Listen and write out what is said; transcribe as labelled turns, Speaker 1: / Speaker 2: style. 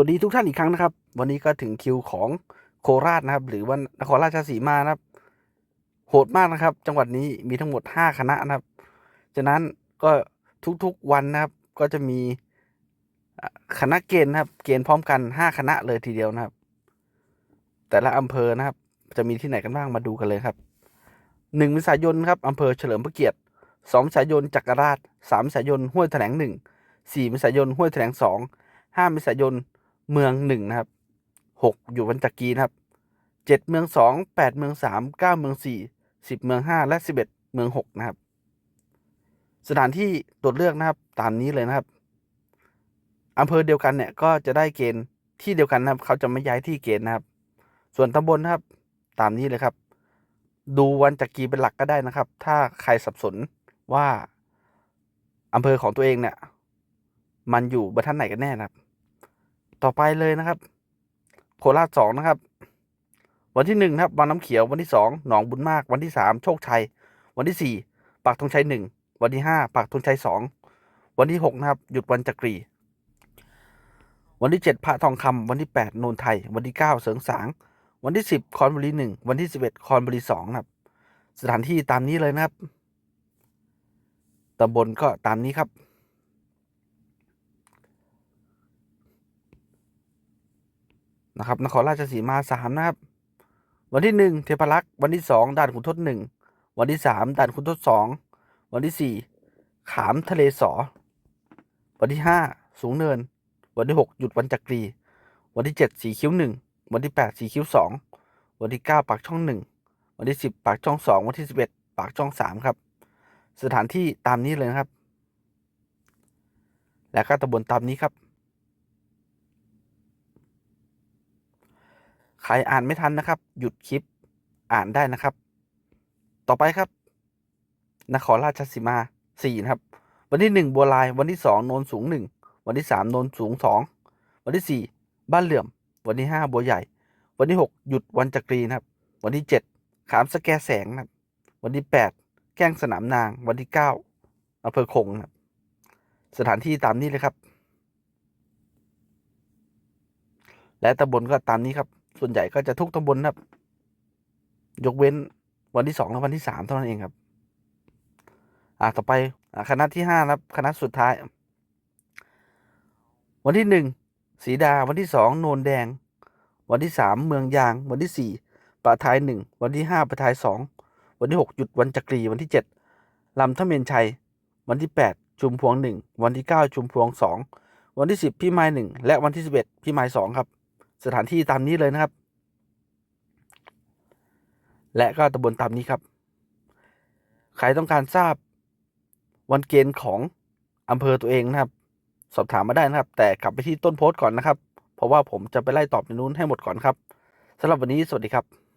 Speaker 1: วัสดีทุกท่านอีกครั้งนะครับ วันนี้ก็ถึงคิวของโคราชนะครับ หรือว่านครราชสีมานะครับ โหดมากนะครับ จังหวัดนี้มีทั้งหมดห้าคณะนะครับฉะนั้นก็ทุกๆวันนะครับ ก็จะมีคณะเกณฑ์นะครับ เกณฑ์พร้อมกันห้าคณะเลยทีเดียวนะครับ แต่ละอำเภอนะครับ จะมีที่ไหนกันบ้างมาดูกันเลยครับหนึ่งมิายนครับอำเภอเฉลิมพระเกียรติสองมิายนจักรราชสามมิายนห้วยแถลงหนึ่งสี่มิายนห้วยแถลงสองห้ามิายน เมืองหนึ่งนะครับหกอยู่วันจักรีนะครับเจ็ดเมืองสองแปดเมืองสามเก้าเมืองสี่สิบเมืองห้าและสิบเอ็ดเมืองหกนะครับ สถานที่ตรวจเลือกนะครับตามนี้เลยนะครับอำเภอเดียวกันเนี่ยก็จะได้เกณฑ์ที่เดียวกันนะครับ เขาจะไม่ย้ายที่เกณฑ์นะครับ ส่วนตำบลนะครับ ตามนี้เลยครับ ดูวันจักรีเป็นหลักก็ได้นะครับ ถ้าใครสับสนว่าอำเภอของตัวเองเนี่ย มันอยู่บรรทัดไหนกันแน่นะครับ ต่อไปเลยนะครับ โคราชสองนะครับ วันที่หนึ่งครับ วังน้ำเขียววันที่สองหนองบุญมาก วันที่สามโชคชัย วันที่สี่ปากธงชัยหนึ่งวันที่ห้าปากธงชัยสองวันที่หกนะครับ หยุดวันจักรี วันที่เจ็ดพระทองคำวันที่แปดโนนไทย วันที่เก้าเสริงสาง วันที่สิบคอนบุรีหนึ่งวันที่สิบเอ็ดคอนบุรีสองนะครับ สถานที่ตามนี้เลยนะครับตำบลก็ตามนี้ครับ นะครับนครราชสีมาสามนะครับ วันที่หนึ่งเทพรักษ์วันที่สองด่านขุนทดหนึ่งวันที่สามด่านขุนทดสองวันที่สี่ขามทะเลสอ วันที่ห้าสูงเนิน วันที่หกหยุดวันจักรี วันที่เจ็ดสีคิ้วหนึ่งวันที่แปดสีคิ้วสองวันที่เก้าปากช่องหนึ่งวันที่สิบปากช่องสองวันที่สิบเอ็ดปากช่องสามครับ สถานที่ตามนี้เลยนะครับ และก็ตำบลตามนี้ครับ ครอ่านไม่ทันนะครับ หยุดคลิปอ่านได้นะครับ ต่อไปครับ นครราชสีมาสี่นะครับ วันที่หนึ่งบัวลาย วันที่สองโนนสูงหนึ่ง วันที่สามโนนสูงสอง วันที่สี่บ้านเหลื่อม วันที่ห้าบัวใหญ่ วันที่หกหยุดวันจักรีนะครับ วันที่เจ็ดขามสแกแสงนะครับ วันที่แปดแก้งสนามนาง วันที่เก้าอำเภอคงนะครับ สถานที่ตามนี้เลยครับ และตำบลก็ตามนี้ครับ ส่วนใหญ่ก็จะทุกตำบลครับ ยกเว้นวันที่สองและวันที่สามเท่านั้นเองครับ อ่าต่อไปอ่าคณะที่ห้าครับ คณะสุดท้าย วันที่หนึ่งสีดา วันที่สองโนนแดง วันที่สามเมืองยาง วันที่สี่ปะทายหนึ่ง วันที่ห้าปะทายสอง วันที่หกหยุดวันจักรี วันที่เจ็ดลำทะเมนชัย วันที่แปดชุมพวงหนึ่ง วันที่เก้าชุมพวงสอง วันที่สิบพี่ไม้หนึ่ง และวันที่สิบเอ็ดพี่ไม้สองครับ สถานที่ตามนี้เลยนะครับ และก็ตำบลตามนี้ครับ ใครต้องการทราบวันเกณฑ์ของอำเภอตัวเองนะครับ สอบถามมาได้นะครับ แต่กลับไปที่ต้นโพสต์ก่อนนะครับ เพราะว่าผมจะไปไล่ตอบในนู้นให้หมดก่อนครับสำหรับวันนี้สวัสดีครับ